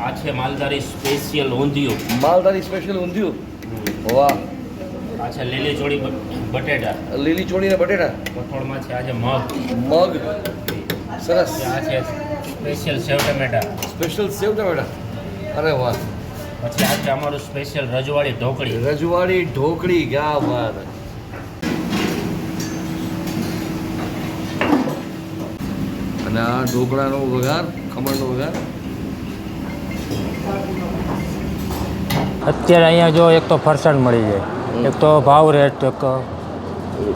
આ છે માલધારી સ્પેશિયલ ઊંધિયું. માલધારી સ્પેશિયલ ઊંધિયું? વાહ. આ છે લીલી ચોળી બટેટા. લીલી ચોળી ને બટેટા? કઠોળમાં છે આજે મગ. મગ. સરસ. આ છે સ્પેશિયલ સેવ ટમેટા. સ્પેશિયલ સેવ ટમેટા? અરે વાહ. પછી આ છે અમારું સ્પેશિયલ રજવાડી ઢોકળી. રજવાડી ઢોકળી ગા વાત. અને આ ઢોકળાનો વઘાર ખમણનો વઘાર. અત્યારે અહીંયા જો એક તો ફરસાણ મળી જાય. એક તો ભાવ રેટ એક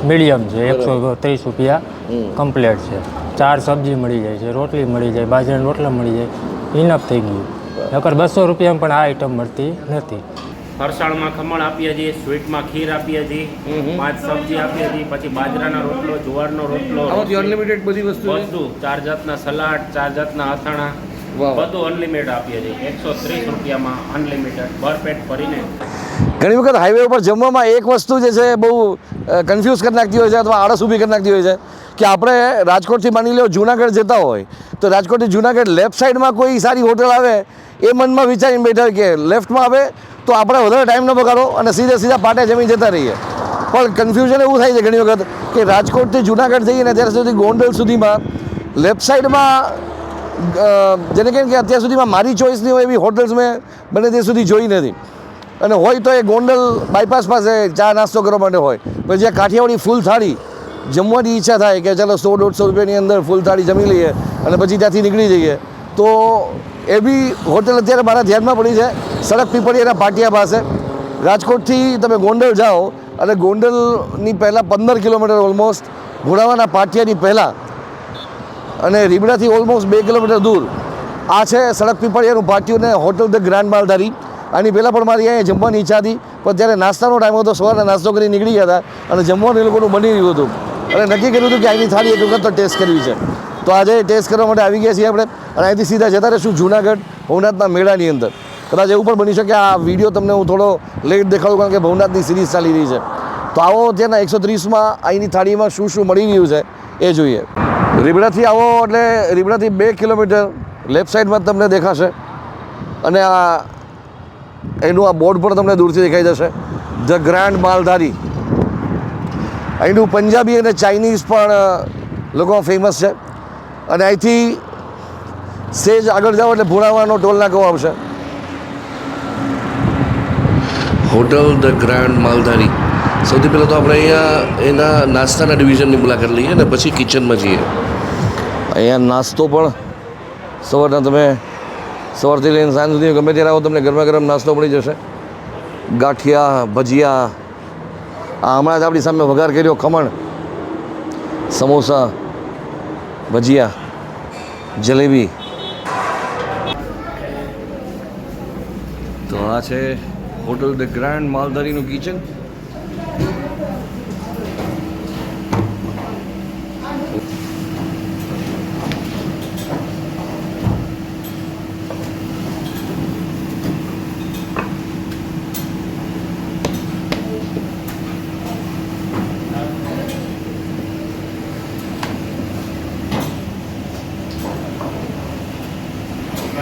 મીડિયમ છે એકસો ત્રીસ રૂપિયા કમ્પ્લેટ છે. ચાર સબ્જી મળી જાય છે રોટલી મળી જાય બાજરાના રોટલા મળી જાય. ઇનફ થઈ ગયું. નકર બસો રૂપિયામાં પણ આ આઈટમ મળતી નથી. ફરસાણમાં ખમણ આપીએ છીએ સ્વીટમાં ખીર આપીએ છીએ. પાંચ સબ્જી આપીએ છીએ પછી બાજરાના રોટલો જુવારનો રોટલો અનલિમિટેડ બધી વસ્તુ બધું. ચાર જાતના સલાડ ચાર જાતના અથાણા. બધું અનલિમિટેડ આપીએ છીએ. એકસો ત્રીસ રૂપિયામાં અનલિમિટેડ ભરપેટ ભરીને. ઘણી વખત હાઈવે ઉપર જમવામાં એક વસ્તુ જે છે બહુ કન્ફ્યુઝ કરી નાખતી હોય છે અથવા આળસ ઊભી કરી નાખતી હોય છે કે આપણે રાજકોટથી માની લો જુનાગઢ જતા હોય તો રાજકોટથી જુનાગઢ લેફ્ટ સાઈડમાં કોઈ સારી હોટલ આવે એ મનમાં વિચારીને બેઠા હોય કે લેફ્ટમાં આવે તો આપણે વધારે ટાઈમ ન બગાડો અને સીધા સીધા પાટે જમી જતા રહીએ. પણ કન્ફ્યુઝન એવું થાય છે ઘણી વખત કે રાજકોટથી જુનાગઢ જઈએ ને ત્યારે સુધી ગોંડલ સુધીમાં લેફ્ટ સાઈડમાં જેને કેમ કે અત્યાર સુધીમાં મારી ચોઈસની હોય એવી હોટલ્સ મેં બને ત્યાં સુધી જોઈ નથી. અને હોય તો એ ગોંડલ બાયપાસ પાસે ચા નાસ્તો કરવા માટે હોય. પણ જ્યાં કાઠિયાવાડી ફૂલ થાળી, જમવાની ઈચ્છા થાય કે ચાલો સો દોઢસો રૂપિયાની અંદર ફૂલ થાળી જમી લઈએ અને પછી ત્યાંથી નીકળી જઈએ. તો એ બી હોટલ અત્યારે મારા ધ્યાનમાં પડી છે. સડક પીપળીયાના પાટિયા પાસે. રાજકોટથી તમે ગોંડલ જાઓ અને ગોંડલની પહેલાં પંદર કિલોમીટર ઓલમોસ્ટ ઘોડાવાના પાટિયાની પહેલાં અને રીબડાથી ઓલમોસ્ટ બે કિલોમીટર દૂર. આ છે સડક પીપળિયાનું પાટિયું ને હોટલ ધ ગ્રાન્ડ માલધારી. આની પહેલાં પણ મારી અહીંયા જમવાની ઈચ્છા હતી, પણ ત્યારે નાસ્તાનો ટાઈમ હતો સવારે નાસ્તો કરી નીકળી ગયા હતા અને જમવાનું એ લોકોનું બની રહ્યું હતું. અને નક્કી કર્યું હતું કે અહીંની થાળી એક વખત તો ટેસ્ટ કરવી છે. તો આજે ટેસ્ટ કરવા માટે આવી ગયા છીએ આપણે અને અહીંથી સીધા જતા રહીશું જુનાગઢ, ભવનાથના મેળાની અંદર. કદાચ એવું પણ બની શકે, આ વીડિયો તમને હું થોડો લેટ દેખાડું કારણ કે ભવનાથની સિરીઝ ચાલી રહી છે. તો આવો ત્યાંના એકસો ત્રીસમાં અહીંની થાળીમાં શું શું મળી રહ્યું છે એ જોઈએ. રીબડાથી આવો એટલે રીબડાથી બે કિલોમીટર લેફ્ટ સાઈડમાં તમને દેખાશે. અને આ એનું આ બોર્ડ પણ તમને દૂરથી દેખાઈ જશે. ધ ગ્રાન્ડ માલધારી અહીંનું પંજાબી અને ચાઇનીઝ પણ લોકો ફેમસ છે. અને અહીંથી સેજ આગળ જાઓ એટલે ભુણાવાનો ટોલ નાકો આવશે. હોટલ ધ ગ્રાન્ડ માલધારી સૌથી પહેલાં તો આપણે અહીંયા એના નાસ્તાના ડિવિઝનની મુલાકાત લઈએ ને પછી કિચનમાં જઈએ. અહીંયા નાસ્તો પણ સવારના તમે સવારથી લઈને સાંજ સુધી ગમે ત્યારે આવો તમને ગરમા ગરમ નાસ્તો મળી જશે. ગાંઠિયા, ભજીયા, આ હમણાં જ આપણી સામે વઘાર કર્યો ખમણ, સમોસા, ભજીયા, જલેબી. તો આ છે હોટલ ધ ગ્રાન્ડ માલધારીનું કિચન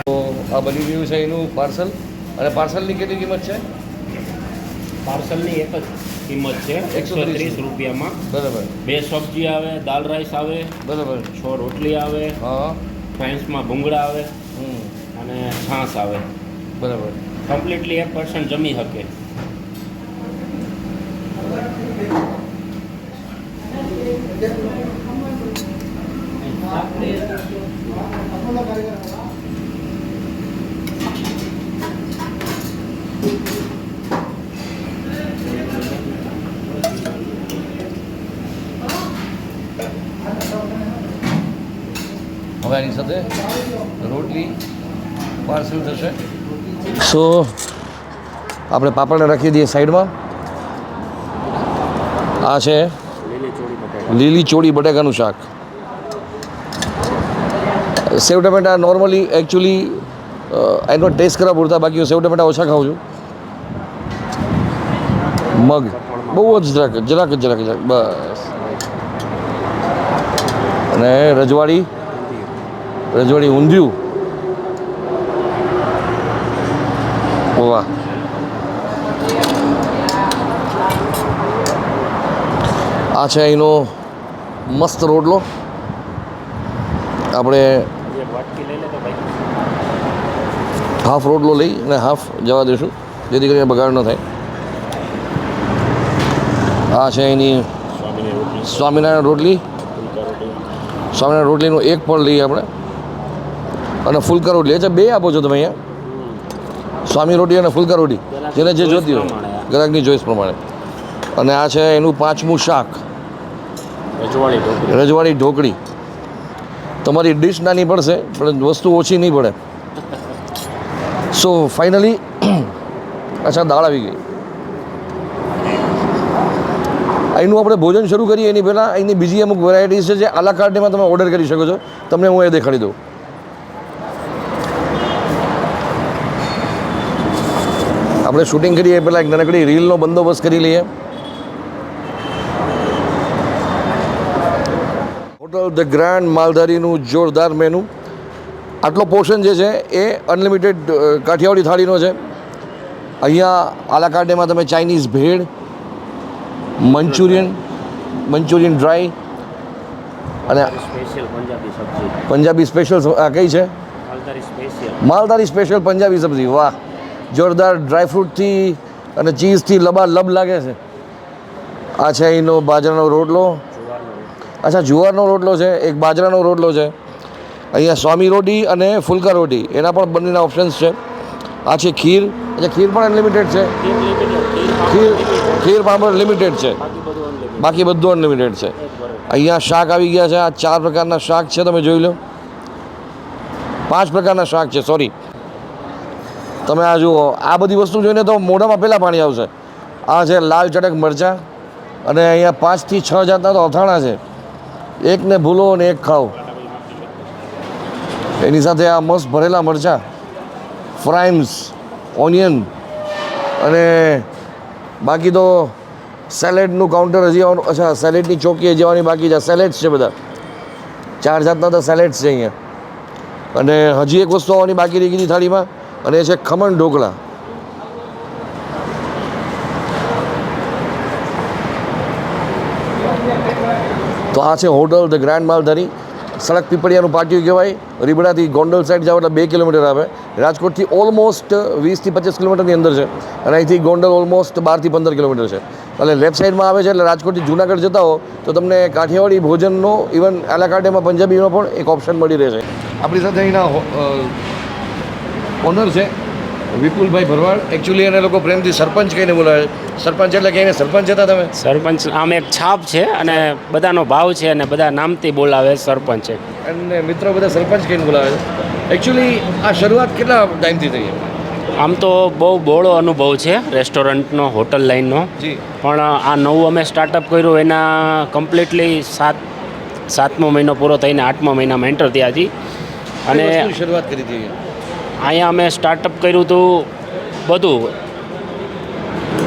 તો આ બની રહ્યું છે એનું પાર્સલ અને પાર્સલની કેટલી કિંમત છે? પાર્સલની એક જ કિંમત છે એકસો ત્રીસ રૂપિયામાં. બરાબર. બે સબ્જી આવે દાલ રાઈસ આવે બરાબર. છ રોટલી આવે હા. ફ્રાઈન્સમાં ભૂંગળા આવે અને છાસ આવે. બરાબર. કમ્પ્લીટલી એક પર્સન જમી શકે. હવે આની સાથે રોટલી પાર્સલ થશે. સો આપણે પાપડને રાખી દઈએ સાઈડમાં. આ છે લીલી ચોળી બટાકાનું શાક. સેવ ટમેટા નોર્મલી એકચ્યુઅલી એનો ટેસ્ટ કરવા પૂરતા બાકી સેવ ટમેટા ઓછા ખાઉં છું. મગ. બહુ જ જરાક જરાક જરાક જરાક, બસ. અને રજવાડી? રજવાડી ઊંધિયું. વાહ. આ છે અહીંનો મસ્ત રોટલો. આપણે હાફ રોટલો લઈ અને હાફ જવા દઈશું. જેથી કરીને બગાડ ન થાય. આ છે એની સ્વામિનારાયણ રોટલી. સ્વામિનારાયણ રોટલીનું એક પણ લઈએ આપણે. અને ફુલકા રોટલી અચ્છા બે આપો છો તમે અહીંયા? સ્વામી રોટી અને ફુલકા રોટી જેને જે જોતી હોય. ગ્રાહકની ચોઈસ પ્રમાણે. અને આ છે એનું પાંચમું શાક. રજવાડી ઢોકળી. તમારી ડીશ નાની પડશે પણ વસ્તુ ઓછી નહીં પડે. સો ફાઇનલી અચ્છા દાળ આવી ગઈ. અહીંનું આપણે ભોજન શરૂ કરીએ એની પહેલાં અહીંની બીજી અમુક વેરાયટીઝ છે જે આલા કાર્ટમાં તમે ઓર્ડર કરી શકો છો. તમને હું એ દેખાડી દઉં. આપણે શૂટિંગ કરીએ પહેલાં એક નાનકડી રીલનો બંદોબસ્ત કરી લઈએ. હોટલ ધ ગ્રાન્ડ માલધારીનું જોરદાર મેનુ આટલો પોર્શન જે છે એ અનલિમિટેડ કાઠિયાવાડી થાળીનો છે. અહીંયા આલાકાર્ડેમાં તમે ચાઇનીઝ ભેળ મંચુરિયન મંચુરિયન ડ્રાય અને પંજાબી સ્પેશિયલ આ કઈ છે? માલધારી સ્પેશિયલ પંજાબી સબ્જી વાહ. જોરદાર ડ્રાયફ્રૂટથી અને ચીઝથી લબાલબ લાગે છે. આ છે અહીંનો બાજરાનો રોટલો. અચ્છા, જુવારનો રોટલો છે, એક બાજરાનો રોટલો છે. અહીંયા સ્વામી રોટી અને ફુલકા રોટી, એના પણ બંનેના ઓપ્શન્સ છે. આ છે ખીર, અચ્છા, ખીર પણ અનલિમિટેડ છે. ખીર ખીર પણ પાપડ લિમિટેડ છે. બાકી બધું અનલિમિટેડ છે. અહીંયા શાક આવી ગયા છે, આ ચાર પ્રકારના શાક છે, તમે જોઈ લો. પાંચ પ્રકારના શાક છે સોરી તમે આ જુઓ, આ બધી વસ્તુ જોઈને તો મોઢામાં પહેલાં પાણી આવશે. આ છે લાલ ચટક મરચાં અને અહીંયા પાંચથી છ જાતના તો અથાણા છે. એકને ભૂલો અને એક ખાઓ એની સાથે આ મસ્ત ભરેલા મરચાં, ફ્રાઇમ્સ, ઓનિયન અને બાકી તો સેલેડનું કાઉન્ટર હજી આવવાનું, અચ્છા, સેલેડની ચોકી હજી આવવાની બાકી છે. સેલેડ્સ છે બધા. ચાર જાતના તો સેલેડ્સ છે અહીંયા. અને હજી એક વસ્તુ આવવાની બાકી રહી ગઈ થાળીમાં. અને એ છે ખમણ ઢોકળા. તો આ છે હોટલ ધ ગ્રાન્ડ માલધારી. સડક પીપળિયાનું પાટિયું કહેવાય. રીબડાથી ગોંડલ સાઈડ જાવ એટલે બે કિલોમીટર આવે. રાજકોટથી ઓલમોસ્ટ વીસથી પચીસ કિલોમીટરની અંદર છે. અને અહીંથી ગોંડલ ઓલમોસ્ટ બારથી પંદર કિલોમીટર છે. એટલે લેફ્ટ સાઈડમાં આવે છે એટલે રાજકોટથી જુનાગઢ જતા હો, તો તમને કાઠિયાવાડી ભોજનનો ઇવન આલાકાટેમાં પંજાબીનો પણ એક ઓપ્શન મળી રહેશે આપણી સાથે અહીંના ઓનર છે વિપુલભાઈ ભરવાડ. એકચ્યુઅલી એને લોકો પ્રેમથી સરપંચ કહીને બોલાવે સરપંચ એટલે કહીને સરપંચ હતા તમે? સરપંચ આમ એક છાપ છે અને બધાનો ભાવ છે અને બધા નામથી બોલાવે સરપંચ. અને મિત્રો બધા સરપંચ કહીને બોલાવે છે. એકચ્યુઅલી આ શરૂઆત કેટલા ટાઈમથી થઈ આમ તો બહુ બહોળો અનુભવ છે રેસ્ટોરન્ટનો હોટલ લાઇનનો. પણ આ નવું અમે સ્ટાર્ટઅપ કર્યું એના કમ્પ્લીટલી સાત સાતમો મહિનો પૂરો થઈને આઠમા મહિનામાં એન્ટર થયા હતી અને અને શરૂઆત કરી હતી અહીંયા અમે સ્ટાર્ટઅપ કર્યું હતું બધું.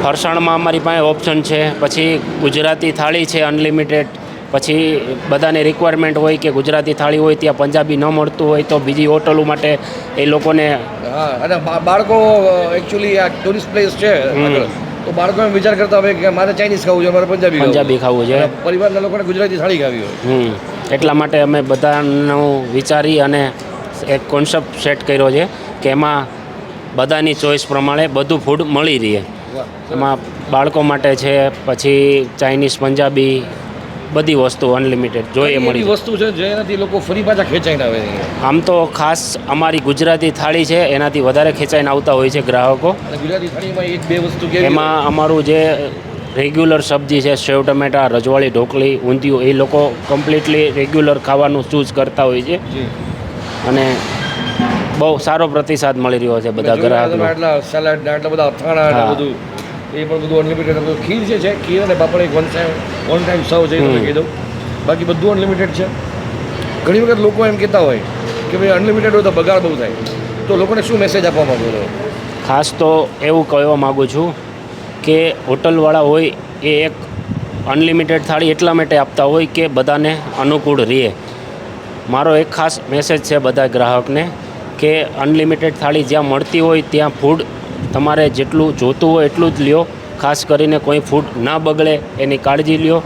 ફરસાણમાં અમારી પાસે ઓપ્શન છે પછી ગુજરાતી થાળી છે અનલિમિટેડ પછી બધાને રિક્વાયરમેન્ટ હોય કે ગુજરાતી થાળી હોય ત્યાં પંજાબી ન મળતું હોય તો બીજી હોટલો માટે એ લોકોને હા અને બાળકો એકચ્યુઅલી આ ટુરિસ્ટ પ્લેસ છે તો બાળકો વિચાર કરતા હોય કે મારે ચાઇનીઝ ખાવું છે મારે પંજાબી પંજાબી ખાવું છે. પરિવારના લોકોને ગુજરાતી થાળી ખાવી હોય. એટલા માટે અમે બધાનું વિચારી અને એક કોન્સેપ્ટ સેટ કર્યો છે કે એમાં બધાની ચોઈસ પ્રમાણે બધું ફૂડ મળી રહે. એમાં બાળકો માટે છે પછી ચાઇનીઝ પંજાબી બધી વસ્તુ અનલિમિટેડ જોઈએ મળી વસ્તુ છે જેનાથી લોકો ફરી પાછા ખેંચાઈને આવે આમ તો ખાસ અમારી ગુજરાતી થાળી છે એનાથી વધારે ખેંચાઈને આવતા હોય છે ગ્રાહકો. ગુજરાતી થાળીમાં એક બે વસ્તુ એમાં અમારું જે રેગ્યુલર સબ્જી છે સેવ ટમેટા રજવાળી ઢોકળી ઊંધિયું એ લોકો કમ્પ્લીટલી રેગ્યુલર ખાવાનું ચૂઝ કરતા હોય છે. જી. અને બહુ સારો પ્રતિસાદ મળી રહ્યો છે બધા ગ્રાહકનો. આટલા સલાડ આટલા બધા અથાણા ને બધું. એ પણ બધું અનલિમિટેડ ખીર જે છે ખીર અને પાપડ એક વન ટાઈમ વન ટાઈમ સર્વ છે કહી દઉં. બાકી બધું અનલિમિટેડ છે. ઘણી વખત લોકો એમ કહેતા હોય કે ભાઈ અનલિમિટેડ હોય તો બગાડ બહુ થાય. તો લોકોને શું મેસેજ આપવા માગો છો? ખાસ તો એવું કહેવા માગું છું કે હોટલવાળા હોય એ એક અનલિમિટેડ થાળી એટલા માટે આપતા હોય કે બધાને અનુકૂળ રહે. મારો એક ખાસ મેસેજ છે બધા ગ્રાહકને કે અનલિમિટેડ થાળી જ્યાં મળતી હોય ત્યાં ફૂડ તમારે જેટલું જોતું હોય એટલું જ લ્યો. ખાસ કરીને કોઈ ફૂડ ના બગડે એની કાળજી લ્યો.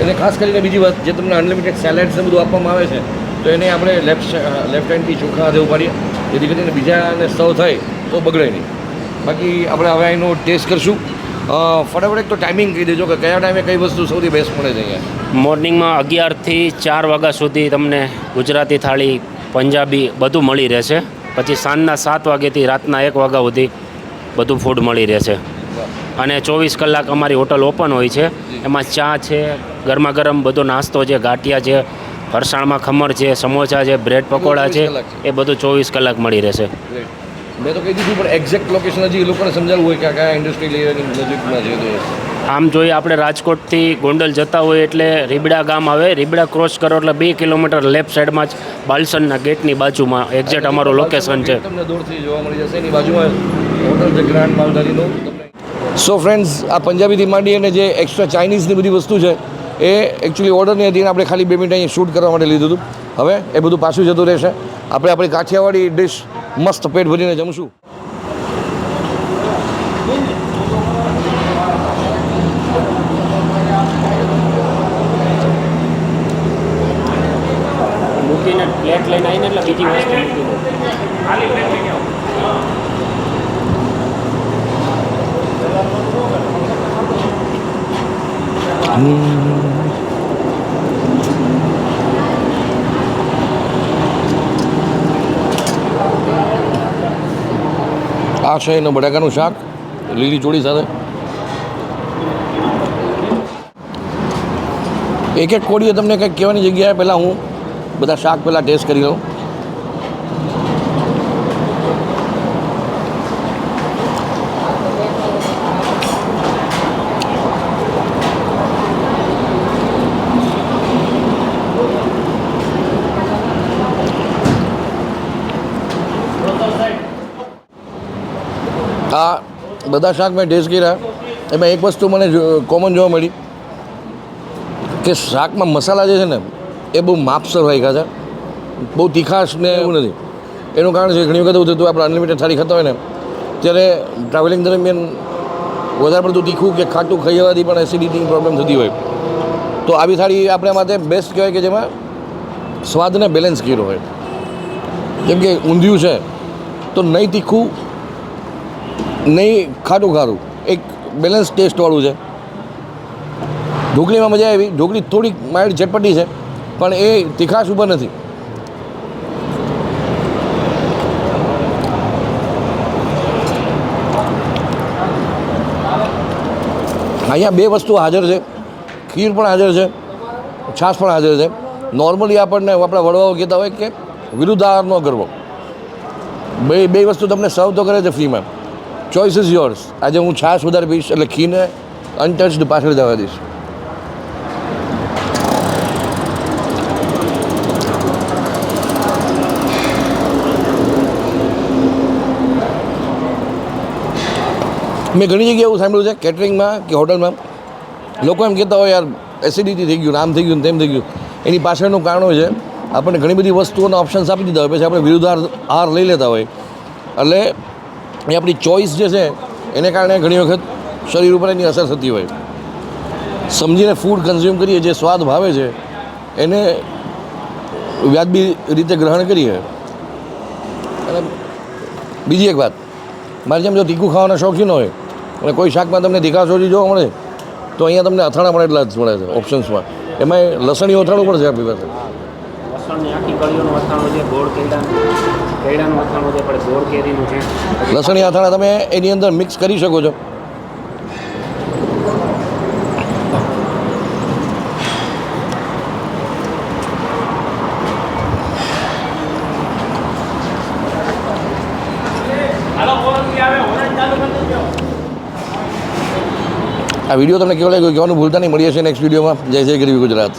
એટલે ખાસ કરીને બીજી વાત, જે તમને અનલિમિટેડ સેલેડ્સ બધું આપવામાં આવે છે, તો એને આપણે લેફ્ટ લેફ્ટ હેન્ડથી ચોખા હાથે ઉપાડીએ. જેથી કરીને બીજાને સર્વ થાય તો બગડે નહીં. બાકી આપણે હવે એનો ટેસ્ટ કરશું. ફટાફટ એક તો ટાઈમિંગ કહી દેજો કે કયા ટાઈમે કઈ વસ્તુ સૌથી બેસ્ટ મળે છે અહીંયા? મોર્નિંગમાં અગિયારથી ચાર વાગ્યા સુધી તમને ગુજરાતી થાળી પંજાબી બધું મળી રહેશે. પછી સાંજના સાત વાગ્યાથી રાતના એક વાગ્યા સુધી બધું ફૂડ મળી રહેશે. અને ચોવીસ કલાક અમારી હોટલ ઓપન હોય છે. એમાં ચા છે ગરમા ગરમ બધો નાસ્તો છે ગાંઠિયા છે ફરસાણમાં ખમણ છે સમોસા છે બ્રેડ પકોડા છે 24 કલાક છે. એ બધું ચોવીસ કલાક મળી રહેશે. મેં તો કહી દીધું પણ એક્ઝેક્ટ લોકેશન હજી એ લોકોને સમજાવવું હોય કે આ કયા ઇન્ડસ્ટ્રી લેયરની નજીકમાં છે તો આમ જોઈએ આપણે રાજકોટથી ગોંડલ જતા હોય એટલે રીબડા ગામ આવે રીબડા ક્રોસ કરો એટલે બે કિલોમીટર લેફ્ટ સાઈડમાં જ બાલસનના ગેટની બાજુમાં એક્ઝેક્ટ અમારું લોકેશન છે. તમને દૂરથી જોવા મળી જશે એની બાજુમાં હોટલ ધ ગ્રાન્ડ માલધારીનું. સો ફ્રેન્ડ્સ આ પંજાબીથી માંડી અને જે એક્સ્ટ્રા ચાઇનીઝની બધી વસ્તુ છે એ એકચ્યુઅલી ઓર્ડરની હતી આપણે ખાલી બે મિનિટ અહીંયા શૂટ કરવા માટે લીધું હતું. હવે એ બધું પાછું જતું રહેશે. આપણે આપણી કાઠિયાવાડી ડિશ મસ્ત પેટ ભરીને જમશું. મૂકીને પ્લેટ લઈને આવીને એટલે બીજી વસ્તુ મૂકી આ છે એનું બટાકાનું શાક, લીલી ચોળી સાથે. એક એક કોડીએ તમને કંઈક કહેવાની જગ્યાએ પહેલાં હું બધા શાક પહેલાં ટેસ્ટ કરી લઉં આ બધા શાક મેં ટેસ્ટ કર્યા. એમાં એક વસ્તુ મને કોમન જોવા મળી કે શાકમાં મસાલા જે છે ને, એ બહુ માપસર હોય છે બહુ તીખાશ ને એવું નથી. એનું કારણ છે ઘણી વખત એવું થતું આપણે અનલિમિટેડ થાળી ખાતા હોય ને, ત્યારે ટ્રાવેલિંગ દરમિયાન વધારે પડતું તીખું કે ખાટું ખાઈ જવાથી પણ એસિડિટીની પ્રોબ્લેમ થતી હોય. તો આવી થાળી આપણા માટે બેસ્ટ કહેવાય કે જેમાં સ્વાદને બેલેન્સ કર્યો હોય. જેમ કે ઊંધિયું છે, તો નહીં તીખું નહીં, ખાટું ખારું. એક બેલેન્સ ટેસ્ટવાળું છે. ઢોકળીમાં મજા આવી. ઢોકળી થોડીક માઇલ્ડ ચટપટી છે, પણ એ તીખાશ ઉપર નથી. અહીંયા બે વસ્તુ હાજર છે. ખીર પણ હાજર છે. છાશ પણ હાજર છે. નોર્મલી આપણને આપણા વડવાઓ કહેતા હોય કે વિરુદ્ધ આહારનો કરવો બે બે વસ્તુ તમને સર્વ તો કરે છે ફ્રીમાં ચોઇસ ઇઝ યોર્સ આજે હું છાશ વધારે પીશ એટલે ખીને અનટચડ પાછળ જવા દઈશ. મેં ઘણી જગ્યાએ એવું સાંભળ્યું છે કેટરિંગમાં કે હોટલમાં લોકો એમ કહેતા હોય, યાર એસિડિટી થઈ ગયું આમ થઈ ગયું તેમ થઈ ગયું. એની પાછળનું કારણો છે, આપણને ઘણી બધી વસ્તુઓના ઓપ્શન્સ આપી દીધા હોય, પછી આપણે વિરુદ્ધ આહાર લઈ લેતા હોય. એટલે એ આપણી ચોઈસ જે છે, એને કારણે ઘણી વખત શરીર ઉપર એની અસર થતી હોય. સમજીને ફૂડ કન્ઝ્યુમ કરીએ, જે સ્વાદ ભાવે છે, એને વ્યાજબી રીતે ગ્રહણ કરીએ. અને બીજી એક વાત, મારે જેમ જો તીખું ખાવાના શોખીન હોય, અને કોઈ શાકમાં તમને તીખા સોજી જોવા મળે, તો અહીંયા તમને અથાણા પણ એટલા જ મળે છે ઓપ્શન્સમાં એમાં લસણી ઓથાણું પણ છે આપણી પાસે. કેળાનું અથાણું છે, પણ ગોળ કેરીનું છે. લસણી અથાણા તમે એની અંદર મિક્સ કરી શકો છો. આ વીડિયો તમને કેવો લાગ્યો? કહેવાનું ભૂલતા નહીં. મળીએ છીએ નેક્સ્ટ વિડીયોમાં. જય જય ગરીબી ગુજરાત.